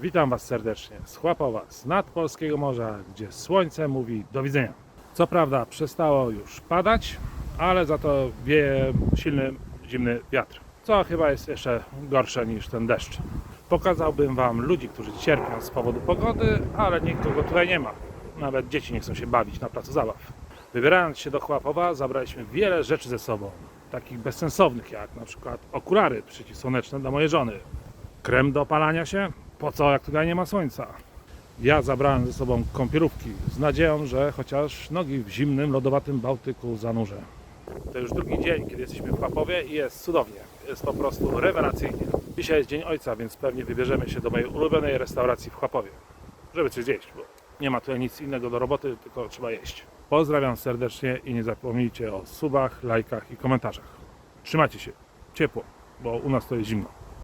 Witam Was serdecznie z Chłapowa, z nadpolskiego morza, gdzie słońce mówi do widzenia. Co prawda przestało już padać, ale za to wieje silny, zimny wiatr, co chyba jest jeszcze gorsze niż ten deszcz. Pokazałbym Wam ludzi, którzy cierpią z powodu pogody, ale nikogo tutaj nie ma. Nawet dzieci nie chcą się bawić na placu zabaw. Wybierając się do Chłapowa, zabraliśmy wiele rzeczy ze sobą, takich bezsensownych jak na przykład okulary przeciwsłoneczne dla mojej żony, krem do opalania się? Po co, jak tutaj nie ma słońca? Ja zabrałem ze sobą kąpielówki z nadzieją, że chociaż nogi w zimnym, lodowatym Bałtyku zanurzę. To już drugi dzień, kiedy jesteśmy w Chłapowie i jest cudownie. Jest po prostu rewelacyjnie. Dzisiaj jest Dzień Ojca, więc pewnie wybierzemy się do mojej ulubionej restauracji w Chłapowie, żeby coś zjeść, bo nie ma tutaj nic innego do roboty, tylko trzeba jeść. Pozdrawiam serdecznie i nie zapomnijcie o subach, lajkach i komentarzach. Trzymajcie się, ciepło, bo u nas to jest zimno.